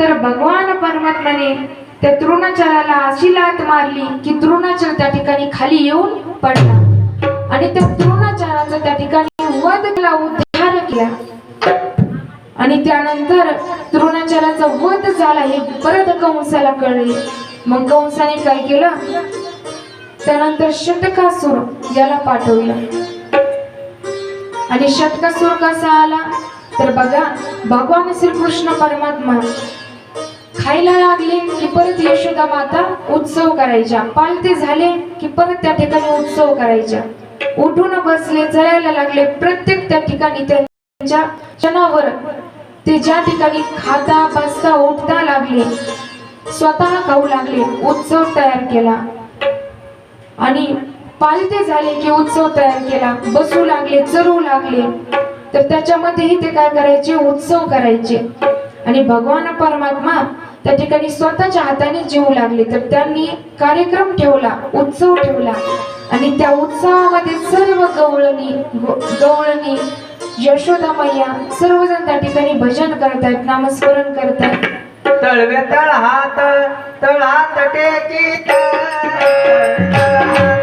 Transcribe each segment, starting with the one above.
त्यानंतर भगवान परमात्माने त्या द्रोणाचार्याला अशी लात मारली की द्रोणाचार्य त्या ठिकाणी खाली येऊन पडला. आणि त्या द्रोणाचार्याचा त्या ठिकाणी वध केला उद्धार केला. आणि त्यानंतर द्रोणाचार्याचा वध झाला हे परत कंसाला कळले. मग कंसाने काय केलं? त्यानंतर षटकासूर याला पाठवलं. आणि षटकासूर कसा आला? तर बघा भगवान श्रीकृष्ण परमात्मा खायला लागले की परत यशोदा माता उत्सव करायच्या. पालते झाले की परत त्या ठिकाणी उत्सव करायच्या. उठून बसले चलायला लागले. प्रत्येक त्या ठिकाणी त्यांच्या क्षणावर ते ज्या ठिकाणी खाता बसता उठता लागले स्वतः खाऊ लागले उत्सव तयार केला. आणि पालते झाले की उत्सव तयार केला. बसू लागले चरू लागले. तर त्याच्यामध्येही ते काय करायचे? उत्सव करायचे. आणि भगवान परमात्मा त्या ठिकाणी स्वतःच्या हाताने जेवू लागले तर त्यांनी कार्यक्रम ठेवला उत्सव ठेवला. आणि त्या उत्सवामध्ये सर्व गवळणी गवळणी यशोदा मैया सर्वजण त्या ठिकाणी भजन करतायत नामस्मरण करतायत तळवे तळ हात तळात टेकीत भगवान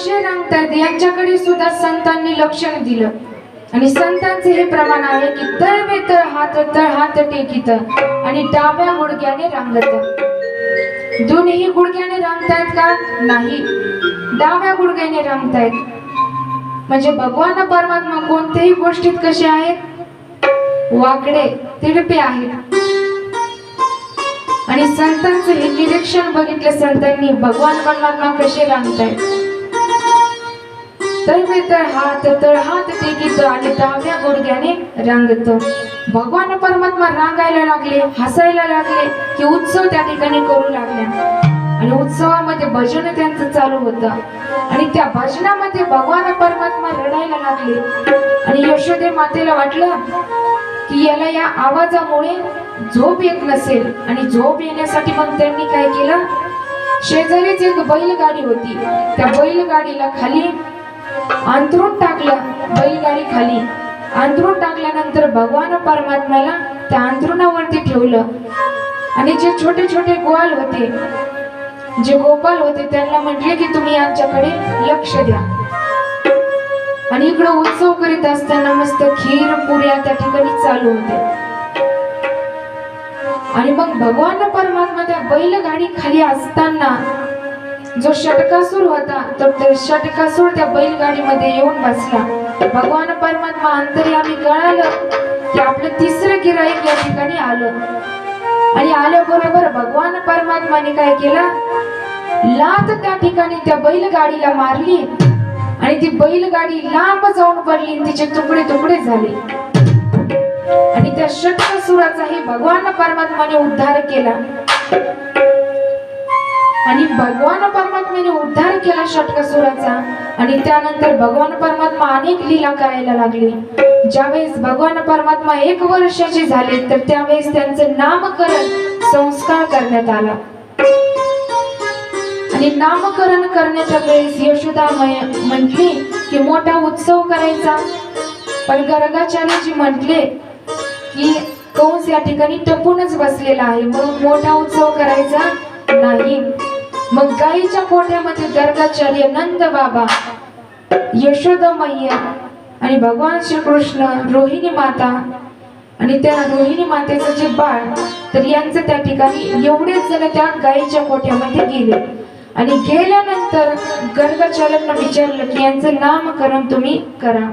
परमात्मा रंगतात. यांच्याकडे सुद्धा संतांनी लक्ष दिलं. आणि संतांचे हे प्रमाण आहे की तळवे तळ हात तळ हात टेकित. आणि डाव्या गुडघ्याने रांगत. दोन्ही गुडघ्याने रांगतायत का? नाही. डाव्या गुडघ्याने रांगतायत. म्हणजे भगवान परमात्मा कोणत्याही गोष्टीत कसे आहेत? वाकडे तिडपे आहेत. आणि संतांचं हे निरीक्षण बघितलं संतांनी भगवान परमात्मा कसे रांगतायत? तळवे तळ हात तर हात टेकीत आणि डाव्या गुडघ्याने रांगत. भगवान परमात्मा रांगायला लागले हसायला लागले की उत्सव त्या ठिकाणी करू लागल्या. आणि उत्सवामध्ये भजन त्यांचं चालू होतं. आणि त्या भजनामध्ये भगवान परमात्मा रडायला लागले. आणि यशोदे मातेला वाटलं की याला या आवाजामुळे झोप येत नसेल. आणि झोप येण्यासाठी मग त्यांनी काय केलं? शेजारीच एक बैलगाडी होती. त्या बैलगाडीला खाली अंथरून टाकलं बैलगाडी खाली. अंथरून टाकल्यानंतर भगवान परमात्म्याला त्या अंथरुणावरती ठेवलं. आणि जे छोटे छोटे ग्वाल होते जे गोपाल होते त्यांना म्हटले की तुम्ही यांच्याकडे लक्ष द्या. आणि इकडे उत्सव करीत असताना मस्त खीर पुऱ्या त्या ठिकाणी चालू होते आणि मग भगवान परमात्मा त्या बैलगाडी खाली असताना जो षटकासूर होता तर ते षटकासूर त्या बैलगाडीमध्ये येऊन बसला. भगवान परमात्मा अंतर्यामी कळालं की आपलं तिसरं गिराईक या ठिकाणी आलं. आणि आल्याबरोबर भगवान परमात्माने काय केलं? लात त्या ठिकाणी त्या बैलगाडीला मारली. आणि ती बैलगाडी लांब जाऊन पडली तिचे तुकडे तुकडे झाले. आणि त्या षटकासुराचाही भगवान परमात्माने उद्धार केला. आणि भगवान परमात्म्याने उद्धार केला षटकसुराचा आणि त्यानंतर भगवान परमात्मा अनेक लीला करायला लागले. ज्यावेळेस भगवान परमात्मा एक वर्षाचे झाले तर त्यावेळेस त्यांचं नामकरण संस्कार करण्यात आला. आणि नामकरण करण्याच्या वेळेस यशोदा मय- की मोठा उत्सव करायचा. पण गर्गाचार्यजी म्हटले की कंस या ठिकाणी टपूनच बसलेला आहे म्हणून मोठा उत्सव करायचा नाही. मग गाईच्या कोठ्यामध्ये गर्गाचार्य नंद बाबा यशोदा मैया आणि भगवान श्रीकृष्ण रोहिणी माता आणि त्या रोहिणी मातेचं जे बाळ तर यांचं त्या ठिकाणी एवढेच जण त्या गाईच्या कोठ्यामध्ये गेले. आणि गेल्यानंतर गर्गाचार्यांना विचारलं की यांचं नामकरण तुम्ही करा.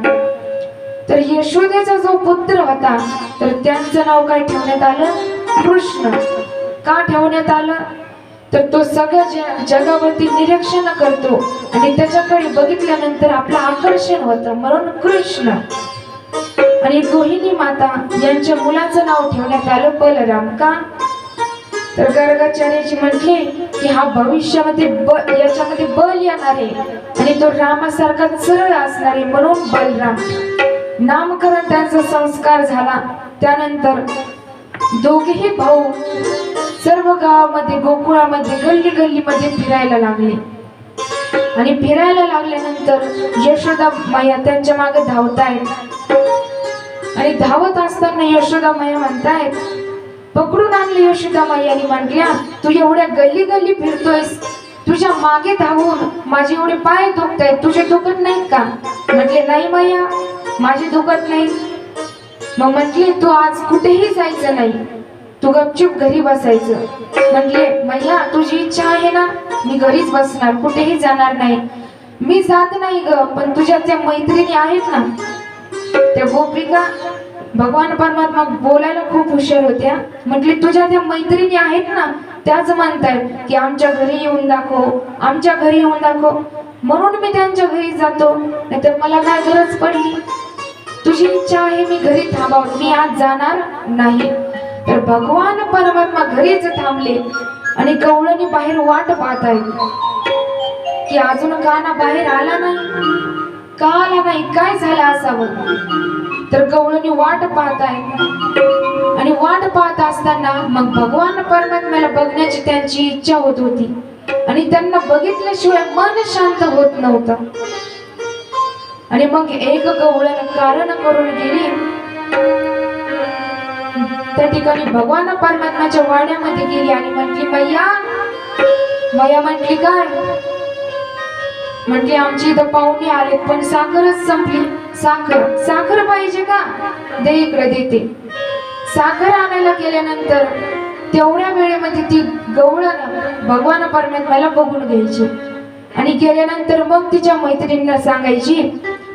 तर यशोदेचा जो पुत्र होता तर त्यांचं नाव काय ठेवण्यात आलं? कृष्ण. का ठेवण्यात आलं? तर तो सगळ्या ज- जगावरती निरीक्षण करतो आणि त्याच्याकडे बघितल्यानंतर आपलं आकर्षण होतं म्हणून कृष्ण. आणि रोहिणी माता यांच्या मुलाचं नाव ठेवण्यात आलं बलराम. का? तर गर्गाचार्याची म्हटले की हा भविष्यामध्ये ब याच्यामध्ये बल येणार आहे. आणि तो रामासारखा सरळ असणार आहे म्हणून बलराम. नामकरण त्यांचा संस्कार झाला. त्यानंतर दोघेही भाऊ सर्व गावामध्ये गोकुळामध्ये गल्ली गल्लीमध्ये फिरायला लागले. आणि फिरायला लागल्यानंतर यशोदा माया त्यांच्या मागे धावतायत. आणि धावत असताना यशोदा माया म्हणतायत पकडून आणली यशोदा मायाने म्हटल्या तू एवढ्या गल्ली गल्ली फिरतोयस. तुझ्या मागे धावून माझे एवढे पाय दुखतायत. तुझे दुखत नाहीत का? म्हटले नाही माया. माझे दुखत नाही मग म्हटले तू आज कुठेही जायचं नाही. तू गपचूप घरी बसायचं. म्हटले मैया तुझी इच्छा आहे ना? मी घरीच बसणार कुठेही जाणार नाही. मी जात नाही ग पण तुझ्या त्या मैत्रिणी आहेत ना? त्या गोपिका भगवान परमात्मा बोलायला खूप हुशार होत्या. म्हटले तुझ्या त्या मैत्रिणी आहेत ना त्याच म्हणताय की आमच्या घरी येऊन दाखव आमच्या घरी येऊन दाखव. म्हणून मी त्यांच्या घरी जातो नाहीतर मला काय गरज पडली? तुझी इच्छा आहे मी घरी थांबावं मी आज जाणार नाही. तर भगवान परमात्मा घरीच थांबले आणि गवळणी बाहेर वाट पाहत आहेत. की अजून काना बाहेर आला नाही. का आला नाही? काय झालं असावं? तर गवळणी वाट पाहत आहेत आणि वाट पाहत असताना मग भगवान परमात्म्याला बघण्याची त्यांची इच्छा होत होती. आणि त्यांना बघितल्याशिवाय मन शांत होत नव्हतं. आणि मग एक गवळण कारण करून गेली. त्या ठिकाणी भगवान परमात्माच्या वाड्यामध्ये गेली आणि म्हटली मैया मैया म्हटली काय? म्हटली आमची इथं पाहुणे आले पण साखरच संपली. साखर साखर पाहिजे का? दे इकडे देते. साखर आणायला गेल्यानंतर तेवढ्या वेळेमध्ये ती गवळण भगवान परमात्म्याला बघून घ्यायची. आणि गेल्यानंतर मग तिच्या मैत्रिणींना सांगायची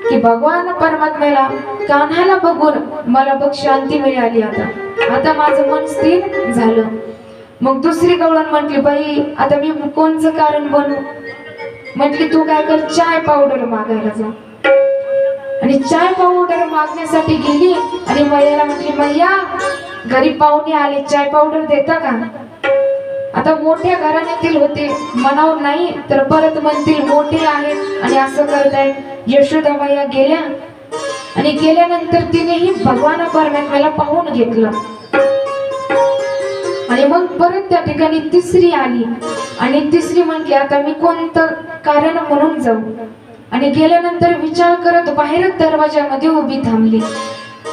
की भगवान परमात्म्याला कान्हाला बघून मला बघ शांती मिळाली आता. आता माझं मन स्थिर झालं. मग दुसरी गवळण म्हटली बाई आता मी कोणचं कारण बनू? म्हटली तू काय कर चाय पावडर मागायला जा. आणि चाय पावडर मागण्यासाठी गेली आणि मैयाला म्हटली मैया घरी पाहुणे आले चाय पावडर देता का? आता मोठ्या घराण्यातील होते. म्हणाव नाही तर परत म्हणतील मोठे आहेत. आणि असं करताय. यशोदाबाया गेल्या. आणि गेल्यानंतर तिनेही भगवान परमात्म्याला पाहून घेतलं. आणि मग परत त्या ठिकाणी तिसरी आली. आणि तिसरी म्हटली आता मी कोणतं कारण म्हणून जाऊ? आणि गेल्यानंतर विचार करत बाहेरच दरवाजामध्ये उभी थांबली.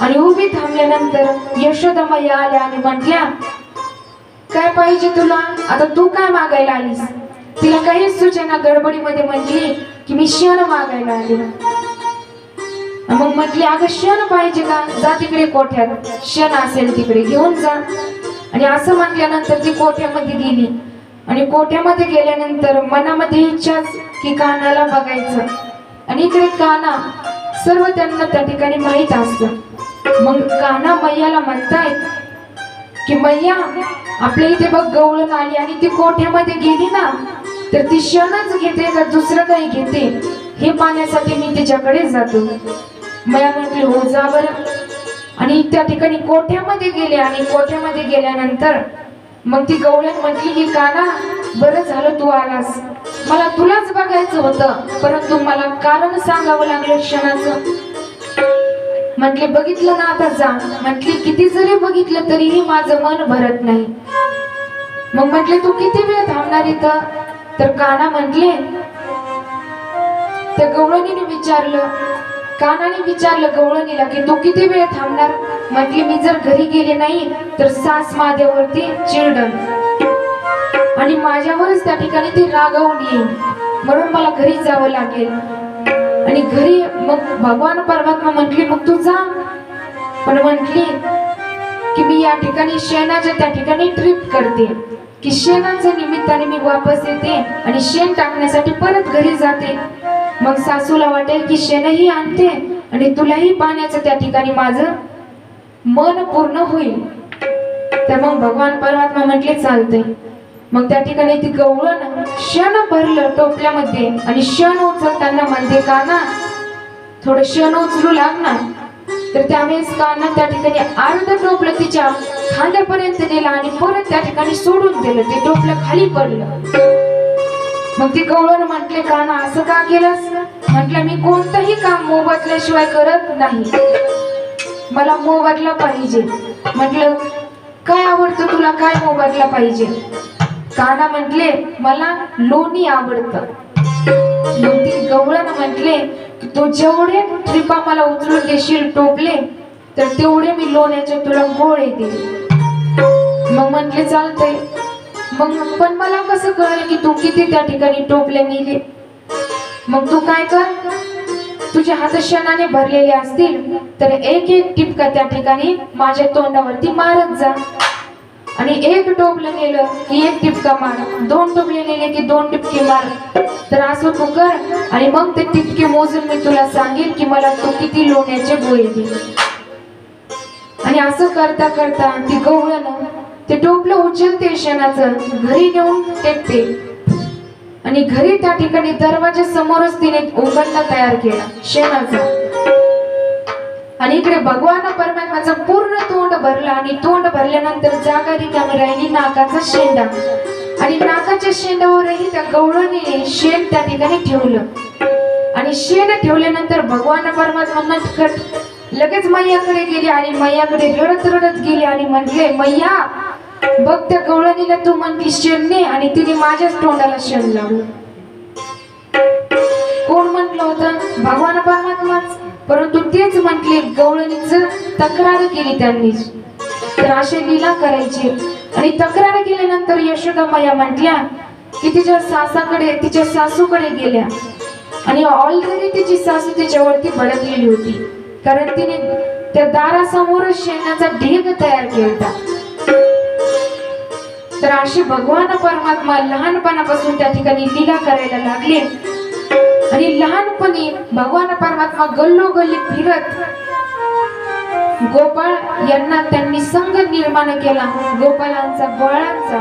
आणि उभी थांबल्यानंतर यशोदामाई आल्या आणि म्हटल्या काय पाहिजे तुला? आता तू काय मागायला आलीस? तिला काहीच सूचना गडबडीमध्ये म्हटली की मी क्षण मागायला आली. मग म्हटली अगं क्षण पाहिजे का? जा तिकडे कोठ्यात. क्षण असेल तिकडे घेऊन जा. आणि असं म्हटल्यानंतर ती कोठ्यामध्ये गेली. आणि कोठ्यामध्ये गेल्यानंतर मनामध्ये इच्छाच की कानाला बघायचं. आणि इकडे काना सर्व त्यांना त्या ठिकाणी माहीत असतं. मग काना मैयाला म्हणतायत की मैया आपल्या इथे बघ गवळण आली आणि ती कोठ्यामध्ये गेली ना तर ती क्षणच घेते का दुसरं काही घेते? हे पाहण्यासाठी मी तिच्याकडे जातो. मला म्हटली हो जा बरं. आणि त्या ठिकाणी कोठ्यामध्ये गेले आणि कोठ्यामध्ये गेल्यानंतर मग ती गवळण म्हटली की काना बरं झालं तू आलास. मला तुलाच बघायचं होतं परंतु मला कारण सांगावं लागलं क्षणाचं. म्हटले बघितलं ना आता जा. म्हटली किती जरी बघितलं तरीही माझं मन भरत नाही. मग म्हटले तू किती वेळ थांबणार इथं? तर काना म्हटले त्या गवळणीने विचारलं कानाने विचारलं गवळणीला की तू किती वेळ थांबणार? म्हटली मी जर घरी गेले नाही तर सास माझ्यावरती चिरडन आणि माझ्यावरच त्या ठिकाणी ती रागावून येईल म्हणून मला घरी जावं लागेल. आणि घरी मग भगवान परमात्मा म्हटली मग तू जा. पण म्हटली की मी या ठिकाणी शेणाच्या त्या ठिकाणी ट्रिप करते. की शेणाच्या निमित्ताने मी वापस येते आणि शेण टाकण्यासाठी परत घरी जाते. मग सासूला वाटेल की शेणही आणते आणि तुलाही पाण्याचं त्या ठिकाणी माझं मन पूर्ण होईल. तर मग भगवान परमात्मा म्हटले चालते मग त्या ठिकाणी ती गवळण क्षण भरलं टोपल्यामध्ये आणि क्षण उचलताना म्हणते का ना थोडं क्षण उचलू लागणार. तर त्यावेळेस काना त्या ठिकाणी अर्ध टोपलं तिच्या खांद्यापर्यंत नेलं आणि परत त्या ठिकाणी सोडून दिलं. ते टोपलं खाली पडलं. मग ती गवळण म्हटले काना असं का केलंस? म्हटलं मी कोणतंही काम मोबदल्याशिवाय करत नाही. मला मोबदला पाहिजे. म्हटलं काय आवडतं तुला? काय मोबदला पाहिजे? काना म्हटले मला लोणी आवडतं. मग गवळण म्हटले तू जेवढे ट्रिपा मला उचलून देशील टोपले तर तेवढे मी लोण्याचे तुला गोळे दे मग म्हटले चालतंय. मग पण मला कसं कळेल की तू किती त्या ठिकाणी टोपले नेले? मग तू काय कर? तुझ्या हात क्षणाने भरलेले असतील तर एक एक टिपका त्या ठिकाणी माझ्या तोंडावरती मारत जा. आणि एक टोपलं नेलं की एक टिपका मार. दोन टोपले नेले की दोन टिपके मार. तर असं तू कर आणि मग ते टिपके मोजून मी तुला सांगेन की मला तू किती लोण्याचे गोळे दे आणि असं करता करता ती गवळण ते टोपलं उचलते शेणाचं घरी नेऊन टेकते. आणि घरी त्या ठिकाणी दरवाजा समोरच तिने उघडला तयार केला. शेणाचा आणि इकडे भगवान परमात्माचं पूर्ण तो भरला आणि तोंड भरल्यानंतर जागा रिकामी राहिली नाकाचा शेंडा. आणि नाकाच्या शेंडावरही त्या गवळणीने शेण त्या ठिकाणी ठेवलं. आणि शेण ठेवल्यानंतर भगवान परमात्मा नटखट लगेच मैयाकडे गेली आणि मैयाकडे रडत रडत गेली आणि म्हटले मैया बघ त्या गवळणीला तू म्हणली शेणने आणि तिने माझ्याच तोंडाला शेण लावलं. कोण म्हटलं होतं? भगवान परमात्माच. परंतु तेच म्हटले गवळणीच तक्रार केली त्यांनी. तर असे लीला करायची. आणि तक्रार केल्यानंतर यशोदा माया म्हटल्या की तिच्या सासाकडे तिच्या सासूकडे गेल्या. आणि ऑलरेडी तिची सासू तिच्यावरती भडकलेली होती. कारण तिने त्या दारासमोरच शेणाचा ढीग तयार केला तर अशी भगवान परमात्मा लहानपणापासून त्या ठिकाणी लीला करायला लागले. आणि लहानपणी भगवान परमात्मा गल्लोगल्ली फिरत गोपाळ यांना त्यांनी संघ निर्माण केला. गोपाळांचा बळांचा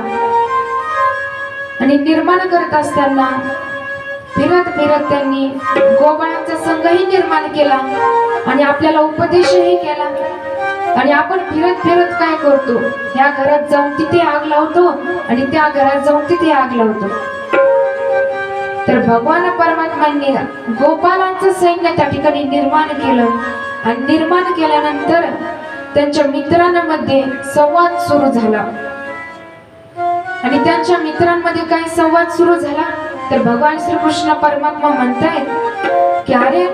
आणि निर्माण करत असताना फिरत फिरत त्यांनी गोपाळांचा संघही निर्माण केला आणि आपल्याला उपदेशही केला. आणि आपण फिरत फिरत काय करतो? ह्या घरात जाऊन तिथे आग लावतो आणि त्या घरात जाऊन तिथे आग लावतो. तर भगवान परमात्मांनी गोपालांचं सैन्य त्या ठिकाणी निर्माण केलं. आणि निर्माण केल्यानंतर त्यांच्या मित्रांमध्ये संवाद सुरू झाला. आणि त्यांच्या मित्रांमध्ये काय संवाद सुरू झाला. तर भगवान श्रीकृष्ण परमात्मा म्हणतायत की अरे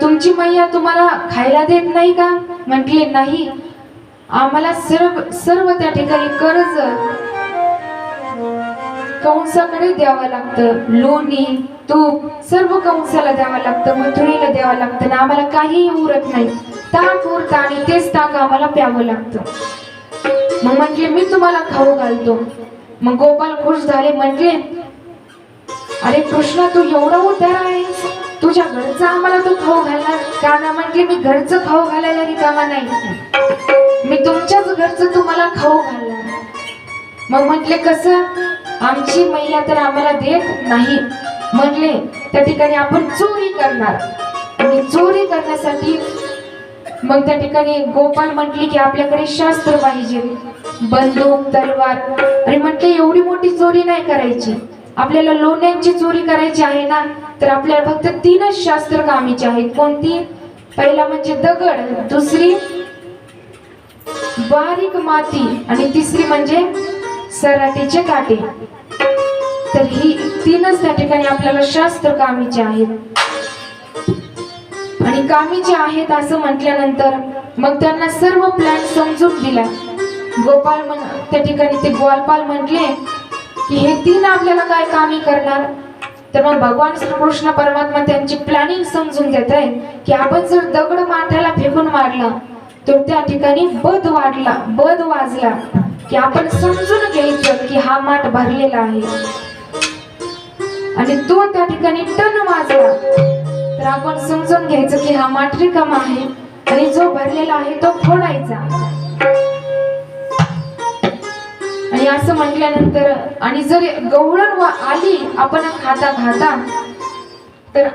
तुमची मैया तुम्हाला खायला देत नाही का? म्हटले नाही. आम्हाला सर्व सर्व त्या ठिकाणी कर्ज कंसाकडे द्यावं लागतं. लोणी तूप सर्व कंसाला द्यावं लागतं. मथुरीला द्यावं लागतं. ना आम्हाला काहीही उरत नाही. ताक उरतं आणि तेच ताक आम्हाला प्यावं लागतं. मग म्हटले मी तुम्हाला खाऊ घालतो. मग गोपाल खुश झाले म्हटले अरे कृष्णा तू एवढा उद्धार आहे तुझ्या घरचं आम्हाला तू खाऊ घालणार. काना म्हटले मी घरचं खाऊ घालायला रिकामा नाही. मी तुमच्याच घरचं तुम्हाला खाऊ घालणार. मग म्हटले कसं? आमची महिला तर आम्हाला देत नाही. म्हणले त्या ठिकाणी आपण चोरी करणार. आणि चोरी करण्यासाठी मग त्या ठिकाणी गोपाल म्हटले की आपल्याकडे शास्त्र पाहिजे. बंदूक तलवार. आणि म्हटले एवढी मोठी चोरी नाही करायची. आपल्याला लोण्यांची चोरी करायची आहे ना तर आपल्याला फक्त तीनच शास्त्र कामीची आहेत. कोणती? पहिला म्हणजे दगड दुसरी बारीक माती आणि तिसरी म्हणजे सराटीचे काटे. तर ही तीनच त्या ठिकाणी आपल्याला शास्त्र कामीचे आहेत. आणि कामीचे आहेत असं म्हटल्यानंतर मग त्यांना सर्व प्लॅन समजून दिला. गोपाल म्हण त्या ठिकाणी ते ग्वालपाल म्हटले की हे तीन आपल्याला काय कामी करणार? तर मग भगवान श्रीकृष्ण परमात्मा त्यांची प्लॅनिंग समजून देत आहे की आपण जर दगड माथ्याला फेकून मारला तर त्या ठिकाणी बद वाढला बद वाजला की आपण समजून घ्यायचं की हा माठ भरलेला आहे. आणि तो त्या ठिकाणी टन वाजला. तर आपण समजून घ्यायचं की हा माठ रिकामा आहे आणि जो भरलेला आहे तो फोडायचा. आणि असं म्हटल्यानंतर आणि जर गवळण आली आपण खाता खाता तर